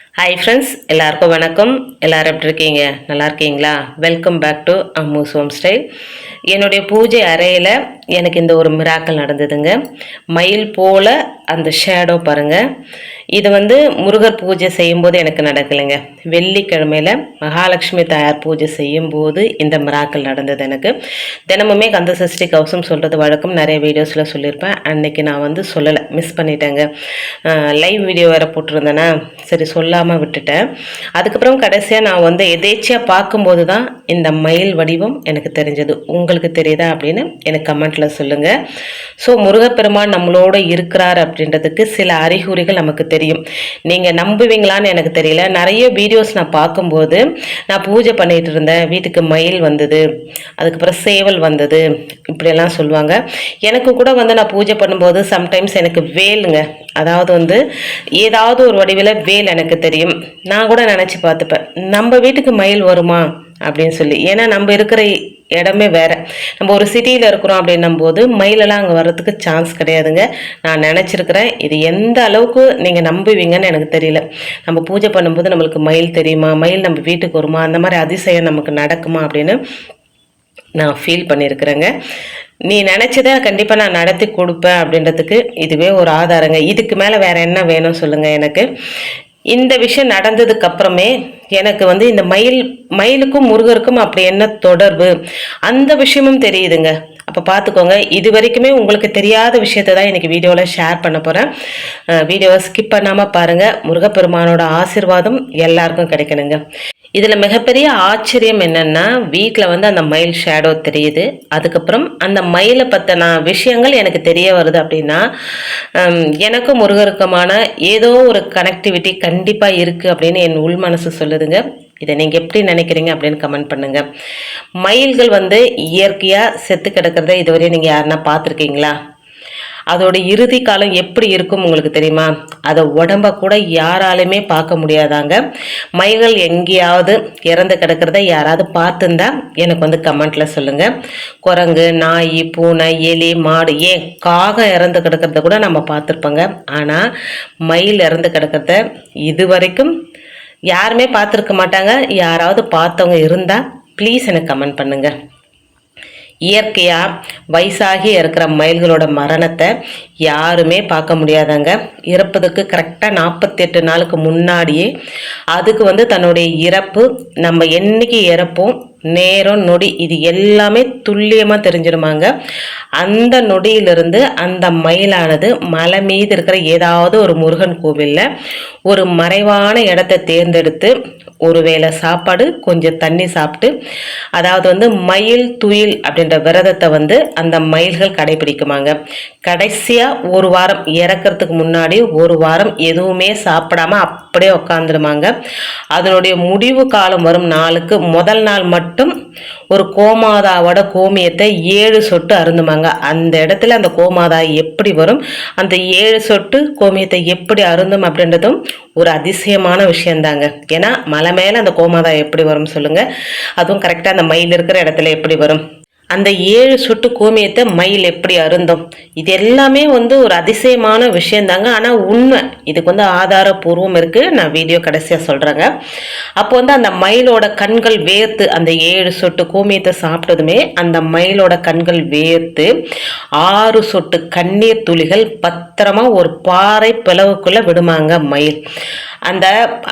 Hi friends எல்லாருக்கும் வணக்கம். எல்லோரும் எப்படி இருக்கீங்க? நல்லா இருக்கீங்களா? Welcome back to Ammu's home style என்னுடைய பூஜை அறையில் எனக்கு இந்த ஒரு மிராக்கள் நடந்ததுங்க. மயில் போல் அந்த ஷேடோ பாருங்கள் இது வந்து முருகர் பூஜை செய்யும்போது எனக்கு நடக்கலைங்க. வெள்ளிக்கிழமையில் மகாலட்சுமி தாயார் பூஜை செய்யும்போது இந்த மிராக்கள் நடந்தது எனக்கு. தினமுமே கந்த சஷ்டி கவசம் சொல்கிறது வழக்கம். நிறைய வீடியோஸில் சொல்லியிருப்பேன். அன்னைக்கு நான் வந்து சொல்லலை. மிஸ் பண்ணிட்டேங்க. லைவ் வீடியோ வேறு போட்டிருந்தேன்னா சரி சொல்லாமல் விட்டுட்டேன். அதுக்கப்புறம் கடைசியாக நான் வந்து எதேச்சியாக பார்க்கும்போது தான் இந்த மயில் வடிவம் எனக்கு தெரிஞ்சது. உங்களுக்கு தெரியுதா அப்படின்னு எனக்கு கமெண்ட்டில் சொல்லுங்கள் ஸோ முருகப்பெருமான் நம்மளோட இருக்கிறார் அப்படின்றதுக்கு சில அறிகுறிகள் நமக்கு தெரியும். நீங்கள் நம்புவீங்களான்னு எனக்கு தெரியல. நிறைய வீடியோஸ் நான் பார்க்கும்போது நான் பூஜை பண்ணிட்டு இருந்தேன். வீட்டுக்கு மயில் வந்தது அதுக்கப்புறம் சேவல் வந்தது இப்படியெல்லாம் சொல்லுவாங்க. எனக்கு கூட வந்து நான் பூஜை பண்ணும்போது சம்டைம்ஸ் எனக்கு வேலுங்க. அதாவது வந்து ஏதாவது ஒரு வடிவில் வேல் எனக்கு தெரியும். நான் கூட நினச்சி பார்த்துப்பேன். நம்ம வீட்டுக்கு மயில் வருமா அப்படின்னு சொல்லி. ஏன்னா நம்ம இருக்கிற இடமே வேறு. நம்ம ஒரு சிட்டியில் இருக்கிறோம் அப்படின்னும் போது மயிலெல்லாம் அங்கே வர்றதுக்கு சான்ஸ் கிடையாதுங்க. நான் நினச்சிருக்கிறேன் இது எந்த அளவுக்கு நீங்கள் நம்புவீங்கன்னு எனக்கு தெரியல. நம்ம பூஜை பண்ணும்போது நம்மளுக்கு மயில் தெரியுமா? மயில் நம்ம வீட்டுக்கு வருமா? அந்த மாதிரி அதிசயம் நமக்கு நடக்குமா அப்படின்னு நான் ஃபீல் பண்ணியிருக்கிறேங்க. நீ நினச்சதை கண்டிப்பாக நான் நடத்தி கொடுப்பேன் அப்படின்றதுக்கு இதுவே ஒரு ஆதாரங்க. இதுக்கு மேலே வேறு என்ன வேணும் சொல்லுங்கள் எனக்கு. இந்த விஷயம் நடந்ததுக்கு அப்புறமே எனக்கு வந்து இந்த மயில் மயிலுக்கும் முருகருக்கும் அப்படி என்ன தொடர்பு? அந்த விஷயமும் தெரியுதுங்க. அப்போ பார்த்துக்கோங்க இது வரைக்குமே உங்களுக்கு தெரியாத விஷயத்தை தான் எனக்கு வீடியோவில் ஷேர் பண்ண போகிறேன் வீடியோவை ஸ்கிப் பண்ணாமல் பாருங்கள் முருகப்பெருமானோட ஆசிர்வாதம் எல்லாருக்கும் கிடைக்கணுங்க. இதில் மிகப்பெரிய ஆச்சரியம் என்னென்னா வீட்டில் வந்து அந்த மயில் ஷேடோ தெரியுது. அதுக்கப்புறம் அந்த மயிலை பற்றின விஷயங்கள் எனக்கு தெரிய வருது அப்படின்னா எனக்கும் முருகருக்குமான ஏதோ ஒரு கனெக்டிவிட்டி கண்டிப்பாக இருக்குது அப்படின்னு என் உள் மனசு சொல்லுதுங்க. இதை நீங்கள் எப்படி நினைக்கிறீங்க அப்படின்னு கமெண்ட் பண்ணுங்கள் மயில்கள் வந்து இயற்கையாக செத்து கிடக்கிறத இதுவரையும் நீங்கள் யாருன்னா பார்த்துருக்கீங்களா? அதோட இறுதி காலம் எப்படி இருக்கும் உங்களுக்கு தெரியுமா? அதை உடம்ப கூட யாராலுமே பார்க்க முடியாதாங்க. மயில்கள் எங்கேயாவது இறந்து கிடக்கிறத யாராவது பார்த்துருந்தா எனக்கு வந்து கமெண்ட்ல சொல்லுங்க. குரங்கு நாய் பூனை எலி மாடு ஏன் காகம் இறந்து கிடக்கிறத கூட நம்ம பார்த்துருப்போங்க. ஆனால் மயில் இறந்து கிடக்கிறத இது வரைக்கும் யாருமே பார்த்துருக்க மாட்டாங்க. யாராவது பார்த்தவங்க இருந்தால் ப்ளீஸ் எனக்கு கமெண்ட் பண்ணுங்கள் இயற்கையாக வயசாகி இருக்கிற மயில்களோட மரணத்தை யாருமே பார்க்க முடியாதாங்க. இறப்பதுக்கு கரெக்டாக நாற்பத்தெட்டு நாளுக்கு முன்னாடியே அதுக்கு வந்து தன்னுடைய இறப்பு நம்ம என்னைக்கு இறப்போம் நேரம் நொடி இது எல்லாமே துல்லியமாக தெரிஞ்சிருமாங்க. அந்த நொடியிலிருந்து அந்த மயிலானது மலை மீது இருக்கிற ஏதாவது ஒரு முருகன் கோவிலில் ஒரு மறைவான இடத்தை தேர்ந்தெடுத்து ஒருவேளை சாப்பாடு கொஞ்சம் தண்ணி சாப்பிட்டு அதாவது வந்து மயில் துயில் அப்படின்ற விரதத்தை வந்து அந்த மயில்கள் கடைபிடிக்குமாங்க. கடைசியாக ஒரு வாரம் இறக்கிறதுக்கு முன்னாடி ஒரு வாரம் எதுவுமே சாப்பிடாம அப்படியே உட்காந்துருமாங்க அதனுடைய முடிவு காலம் வரும் நாளுக்கு முதல் நாள் மட்டும் ஒரு கோமாதாவோட கோமியத்தை ஏழு சொட்டு அருந்துமாங்க. அந்த இடத்துல அந்த கோமாதா எப்படி வரும் அந்த ஏழு சொட்டு கோமியத்தை எப்படி அருந்தும் அப்படின்றதும் ஒரு அதிசயமான விஷயந்தாங்க. ஏன்னா மலை மேலே அந்த கோமாதா எப்படி வரும் சொல்லுங்கள் அதுவும் கரெக்டாக அந்த மயில் இருக்கிற இடத்துல எப்படி வரும். அந்த ஏழு சொட்டு கோமியத்தை மயில் எப்படி அருந்தும்? இது எல்லாமே வந்து ஒரு அதிசயமான விஷயந்தாங்க. ஆனால் உண்மை. இதுக்கு வந்து ஆதாரபூர்வம் இருக்குது நான் வீடியோ கடைசியாக சொல்கிறேங்க அப்போ வந்து அந்த மயிலோட கண்கள் வேர்த்து அந்த ஏழு சொட்டு கோமியத்தை சாப்பிட்டதுமே அந்த மயிலோட கண்கள் வேர்த்து ஆறு சொட்டு கண்ணீர் துளிகள் பத்திரமா ஒரு பாறை பிளவுக்குள்ளே விடுமாங்க மயில். அந்த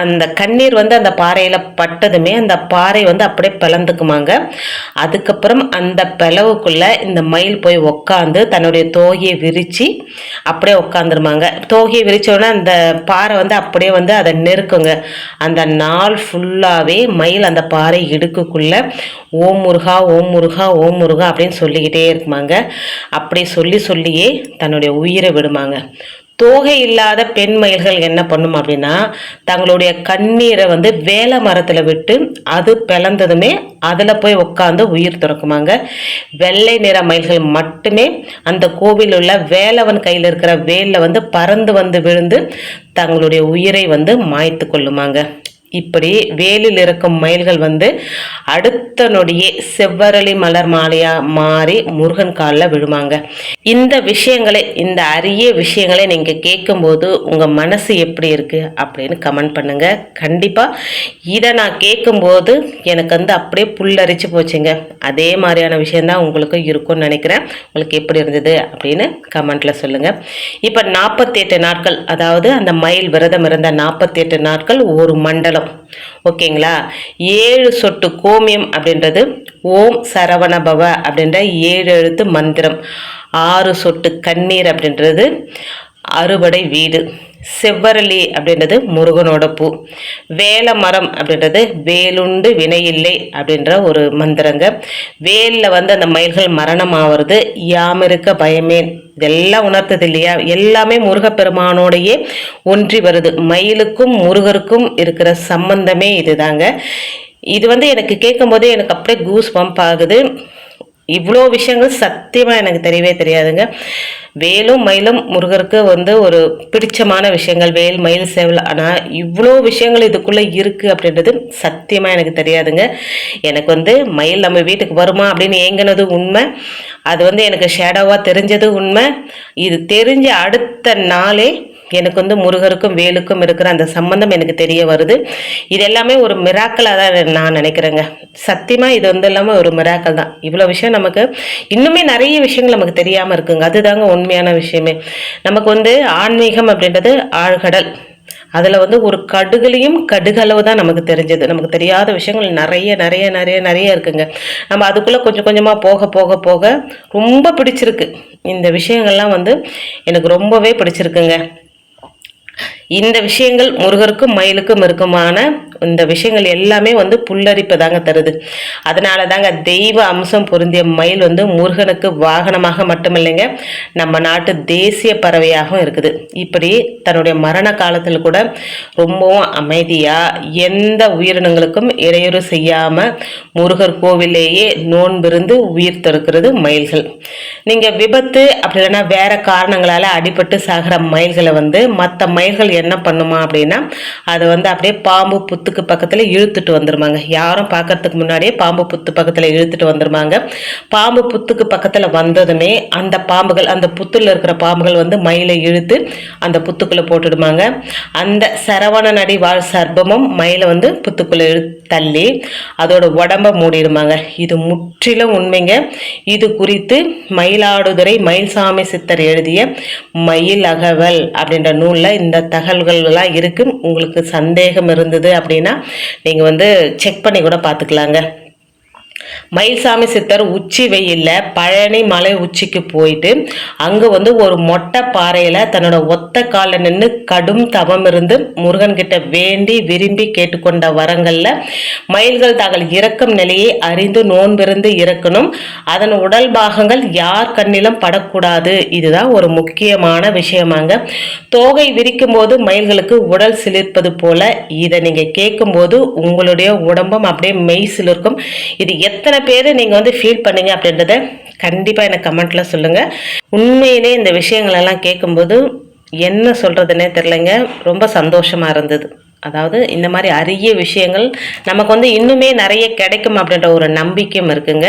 அந்த கண்ணீர் வந்து அந்த பாறையில் பட்டதுமே அந்த பாறை வந்து அப்படியே பிளந்துக்குமாங்க. அதுக்கப்புறம் அந்த பிளவுக்குள்ளே இந்த மயில் போய் உக்காந்து தன்னுடைய தோகையை விரித்து அப்படியே உட்காந்துருமாங்க தோகையை விரித்தோடனே அந்த பாறை வந்து அப்படியே வந்து அதை நெருக்குங்க. அந்த நாள் ஃபுல்லாகவே மயில் அந்த பாறை இடுக்குக்குள்ள ஓம் முருகா ஓம் முருகா ஓம் முருகா அப்படின்னு சொல்லிக்கிட்டே இருக்குமாங்க. அப்படி சொல்லி சொல்லியே தன்னுடைய உயிரை விடுமாங்க. தோகை இல்லாத பெண் மயில்கள் என்ன பண்ணும் அப்படின்னா தங்களுடைய கண்ணீரை வந்து வேலை மரத்தில் விட்டு அது பிளந்ததுமே அதில் போய் உட்காந்து உயிர் துறக்குமாங்க. வெள்ளை நிற மயில்கள் மட்டுமே அந்த கோவில் உள்ள வேலவன் கையில் இருக்கிற வேலில் வந்து பறந்து வந்து விழுந்து தங்களுடைய உயிரை வந்து மாய்த்து கொள்ளுமாங்க. இப்படி வேலில் இருக்கும் மயில்கள் வந்து அடுத்த நொடியே செவ்வரளி மலர் மாலையா மாறி முருகன் காலில் விழுமாங்க இந்த விஷயங்களை இந்த அரிய விஷயங்களை நீங்கள் கேட்கும்போது உங்கள் மனசு எப்படி இருக்குது அப்படின்னு கமெண்ட் பண்ணுங்க. கண்டிப்பாக இதை நான் கேட்கும்போது எனக்கு வந்து அப்படியே புல்லரிச்சு போச்சுங்க. அதே மாதிரியான விஷயந்தான் உங்களுக்கும் இருக்கும்னு நினைக்கிறேன். உங்களுக்கு எப்படி இருந்தது அப்படின்னு கமெண்ட்டில் சொல்லுங்கள் இப்போ நாற்பத்தி எட்டு நாட்கள் அதாவது அந்த மயில் விரதம் இருந்த நாற்பத்தி எட்டு நாட்கள் ஒரு மண்டலம். ஓகேங்களா? ஏழு சொட்டு கோமியம் அப்படின்றது ஓம் சரவணபவ அப்படின்ற ஏழு எழுத்து மந்திரம். ஆறு சொட்டு கண்ணீர் அப்படின்றது அறுபடை வீடு. செவ்வரளி அப்படின்றது முருகனோட பூ. வேல மரம் அப்படின்றது வேலுண்டு வினையில்லை அப்படின்ற ஒரு மந்திரங்க. வேலில் வந்து அந்த மயில்கள் மரணம் ஆவறது யாமிருக்க பயமேன் இதெல்லாம் உணர்த்தது இல்லையா? எல்லாமே முருகப்பெருமானோடையே ஒன்றி வருது. மயிலுக்கும் முருகருக்கும் இருக்கிற சம்பந்தமே இதுதாங்க. இது வந்து எனக்கு கேட்கும் போதே எனக்கு அப்படியே கூஸ் பம்ப் ஆகுது. இவ்வளோ விஷயங்கள் சத்தியமாக எனக்கு தெரியவே தெரியாதுங்க. வேலும் மயிலும் முருகருக்கு வந்து ஒரு பிடிச்சமான விஷயங்கள் வேல் மயில் சேவல் ஆனால் இவ்வளோ விஷயங்கள் இதுக்குள்ளே இருக்குது அப்படின்றது சத்தியமாக எனக்கு தெரியாதுங்க. எனக்கு வந்து மயில் நம்ம வீட்டுக்கு வருமா அப்படின்னு ஏங்கினது உண்மை. அது வந்து எனக்கு ஷேடோவாக தெரிஞ்சது உண்மை. இது தெரிஞ்ச அடுத்த நாளே எனக்கு வந்து முருகருக்கும் வேலுக்கும் இருக்கிற அந்த சம்பந்தம் எனக்கு தெரிய வருது. இது எல்லாமே ஒரு மிராக்கலாக தான் நான் நினைக்கிறேங்க. சத்தியமாக இது வந்து எல்லாமே ஒரு மிராக்கல் தான். இவ்வளோ விஷயம் நமக்கு இன்னுமே நிறைய விஷயங்கள் நமக்கு தெரியாமல் இருக்குங்க. அதுதாங்க உண்மையான விஷயமே. நமக்கு வந்து ஆன்மீகம் அப்படின்றது ஆழ்கடல். அதில் வந்து ஒரு கடுகுலையும் கடுகளவு தான் நமக்கு தெரிஞ்சது. நமக்கு தெரியாத விஷயங்கள் நிறைய நிறைய நிறைய நிறைய இருக்குங்க. நம்ம அதுக்குள்ளே கொஞ்சம் கொஞ்சமாக போக போக போக ரொம்ப பிடிச்சிருக்கு. இந்த விஷயங்கள்லாம் வந்து எனக்கு ரொம்பவே பிடிச்சிருக்குங்க. இந்த விஷயங்கள் முருகருக்கும் மயிலுக்கும் இருக்குமான இந்த விஷயங்கள் எல்லாமே வந்து புல்லரிப்பு தாங்க தருது. அதனால தாங்க தெய்வ அம்சம் பொருந்திய மயில் வந்து முருகனுக்கு வாகனமாக மட்டுமில்லைங்க நம்ம நாட்டு தேசிய பறவையாகவும் இருக்குது. இப்படி தன்னுடைய மரண காலத்தில் கூட ரொம்பவும் அமைதியாக எந்த உயிரினங்களுக்கும் இடையூறு செய்யாமல் முருகர் கோவிலேயே நோன்பிருந்து உயிர் தடுக்கிறது மயில்கள். நீங்கள் விபத்து அப்படி இல்லைன்னா வேற காரணங்களால் அடிபட்டு சாகிற மயில்களை வந்து மற்ற மயில்கள் என்ன பண்ணுமா அப்படின்னா அதை வந்து அப்படியே பாம்பு புத்து புத்துக்கு பக்கத்தில் இழுத்துட்டு வந்துருமாங்க. யாரும் பார்க்கறதுக்கு முன்னாடியே பாம்பு புத்து பக்கத்தில் இழுத்துட்டு வந்துருமாங்க. பாம்பு புத்துக்கு பக்கத்தில் வந்ததுமே அந்த பாம்புகள் அந்த புத்துல இருக்கிற பாம்புகள் வந்து மயிலை இழுத்து அந்த புத்துக்குள்ளே போட்டுடுமாங்க. அந்த சரவண நடி வாழ் சர்பமும் மயிலை வந்து புத்துக்குள்ளே இழு தள்ளி அதோட உடம்ப மூடிடுமாங்க. இது முற்றிலும் உண்மைங்க. இது குறித்து மயிலாடுதுறை மயில்சாமி சித்தர் எழுதிய மயில் அகவல் அப்படின்ற நூலில் இந்த தகவல்கள்லாம் இருக்கு. உங்களுக்கு சந்தேகம் இருந்தது அப்படின்னா நீங்கள் வந்து செக் பண்ணி கூட பார்த்துக்கலாங்க. மயில்சாமி சித்தர் உச்சி வெயில்ல பழனி மலை உச்சிக்கு போயிட்டு அங்கே வந்து ஒரு மொட்டை பாறையில் தன்னோட ஒத்த காலில் நின்று கடும் தவம் இருந்து முருகன்கிட்ட வேண்டி விரும்பி கேட்டுக்கொண்ட வரங்களில் மயில்கள் தாங்கள் இறக்கும் நிலையை அறிந்து நோன்பிருந்து இறக்கணும். அதன் உடல் பாகங்கள் யார் கண்ணிலும் படக்கூடாது. இதுதான் ஒரு முக்கியமான விஷயமாங்க. தோகை விரிக்கும் போது மயில்களுக்கு உடல் சிலிர்ப்பது போல இதை நீங்கள் கேட்கும்போது உங்களுடைய உடம்பும் அப்படியே மெய் சிலிர்க்கும். இது எத்தனை பேர் நீங்கள் வந்து ஃபீல் பண்ணீங்க அப்படின்றத கண்டிப்பாக எனக்கு கமெண்ட்டில் சொல்லுங்கள் உண்மையிலே இந்த விஷயங்களெல்லாம் கேட்கும்போது என்ன சொல்கிறதுனே தெரிலங்க ரொம்ப சந்தோஷமாக இருந்தது. அதாவது இந்த மாதிரி அரிய விஷயங்கள் நமக்கு வந்து இன்னுமே நிறைய கிடைக்கும் அப்படின்ற ஒரு நம்பிக்கையும் இருக்குங்க.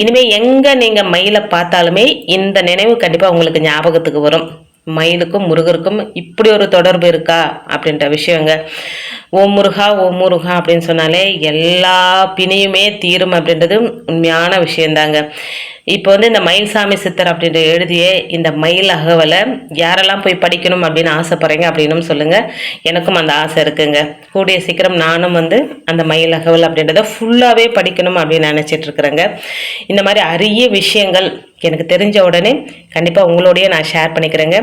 இனிமேல் எங்கே நீங்கள் மயிலை பார்த்தாலுமே இந்த நினைவு கண்டிப்பாக உங்களுக்கு ஞாபகத்துக்கு வரும். மயிலுக்கும் முருகருக்கும் இப்படி ஒரு தொடர்பு இருக்கா அப்படின்ற விஷயங்க. ஓ முருகா ஓ முருகா அப்படின்னு சொன்னாலே எல்லா பிணியுமே தீரும் அப்படின்றது உண்மையான விஷயந்தாங்க. இப்போ வந்து இந்த மயில்சாமி சித்தர் அப்படின்ற எழுதிய இந்த மயில் அகவலை யாரெல்லாம் போய் படிக்கணும் அப்படின்னு ஆசைப்பட்றீங்க அப்படின்னும் சொல்லுங்கள் எனக்கும் அந்த ஆசை இருக்குங்க. கூடிய சீக்கிரம் நானும் வந்து அந்த மயில் அகவல் அப்படின்றத ஃபுல்லாகவே படிக்கணும் அப்படின்னு நினச்சிட்ருக்குறேங்க இந்த மாதிரி அரிய விஷயங்கள் எனக்கு தெரிஞ்ச உடனே கண்டிப்பாக உங்களோடைய நான் ஷேர் பண்ணிக்கிறேங்க.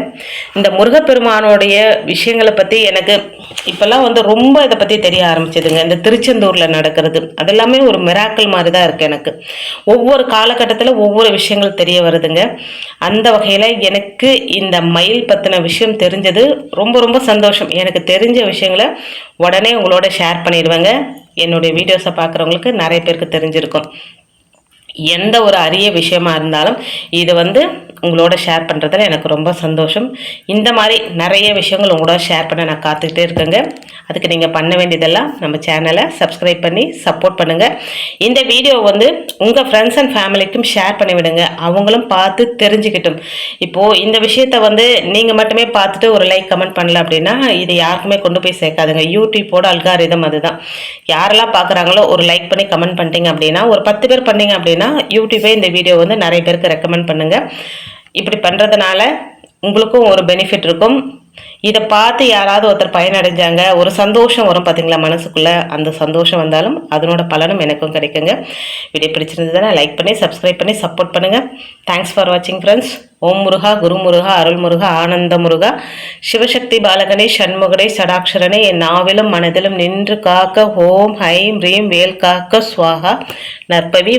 இந்த முருகப்பெருமானோடைய விஷயங்களை பற்றி எனக்கு இப்போல்லாம் வந்து ரொம்ப இதை பற்றி தெரிய ஆரம்பிச்சதுங்க. இந்த திருச்செந்தூரில் நடக்கிறது. அதெல்லாமே ஒரு மிராக்கள் மாதிரி தான் இருக்குது எனக்கு. ஒவ்வொரு காலகட்டத்தில் ஒவ்வொரு விஷயங்கள் தெரிய வருதுங்க. அந்த வகையில் எனக்கு இந்த மயில் பற்றின விஷயம் தெரிஞ்சது ரொம்ப ரொம்ப சந்தோஷம். எனக்கு தெரிஞ்ச விஷயங்களை உடனே உங்களோட ஷேர் பண்ணிடுவேங்க. என்னுடைய வீடியோஸை பார்க்குறவங்களுக்கு நிறைய பேருக்கு தெரிஞ்சிருக்கும். எந்த ஒரு அரிய விஷயமா இருந்தாலும் இது வந்து உங்களோட ஷேர் பண்ணுறதுல எனக்கு ரொம்ப சந்தோஷம். இந்த மாதிரி நிறைய விஷயங்கள் உங்களோட ஷேர் பண்ண நான் காத்துக்கிட்டே இருக்கேங்க. அதுக்கு நீங்கள் பண்ண வேண்டியதெல்லாம் நம்ம சேனலை சப்ஸ்கிரைப் பண்ணி சப்போர்ட் பண்ணுங்கள் இந்த வீடியோ வந்து உங்கள் ஃப்ரெண்ட்ஸ் அண்ட் ஃபேமிலிக்கும் ஷேர் பண்ணி விடுங்க. அவங்களும் பார்த்து தெரிஞ்சுக்கிட்டும். இப்போது இந்த விஷயத்தை வந்து நீங்கள் மட்டுமே பார்த்துட்டு ஒரு லைக் கமெண்ட் பண்ணல அப்படின்னா இது யாருக்குமே கொண்டு போய் சேர்க்காதுங்க. யூடியூப்போட அல்காரிதம் அதுதான். யாரெல்லாம் பார்க்குறாங்களோ ஒரு லைக் பண்ணி கமெண்ட் பண்ணிட்டீங்க அப்படின்னா ஒரு பத்து பேர் பண்ணீங்க அப்படின்னா யூடியூபே இந்த வீடியோ வந்து நிறைய பேருக்கு ரெக்கமெண்ட் பண்ணுங்கள் இப்படி பண்ணுறதுனால உங்களுக்கும் ஒரு பெனிஃபிட் இருக்கும். இதை பார்த்து யாராவது ஒருத்தர் பயனடைஞ்சாங்க ஒரு சந்தோஷம் வரும் பார்த்தீங்களா மனசுக்குள்ளே? அந்த சந்தோஷம் வந்தாலும் அதனோட பலனும் எனக்கும் கிடைக்குங்க. வீடியோ பிடிச்சிருந்ததுன்னா லைக் பண்ணி சப்ஸ்கிரைப் பண்ணி சப்போர்ட் பண்ணுங்கள் தேங்க்ஸ் ஃபார் வாட்சிங் ஃப்ரெண்ட்ஸ் ஓம் முருகா குரு முருகா அருள் முருகா ஆனந்த முருகா. சிவசக்தி பாலகனே சண்முகனே சடாட்சரனே என் நாவிலும் மனதிலும் நின்று காக்க ஓம் ஹைம் ரீம் வேல் காக்க சுவாகா. நற்பவி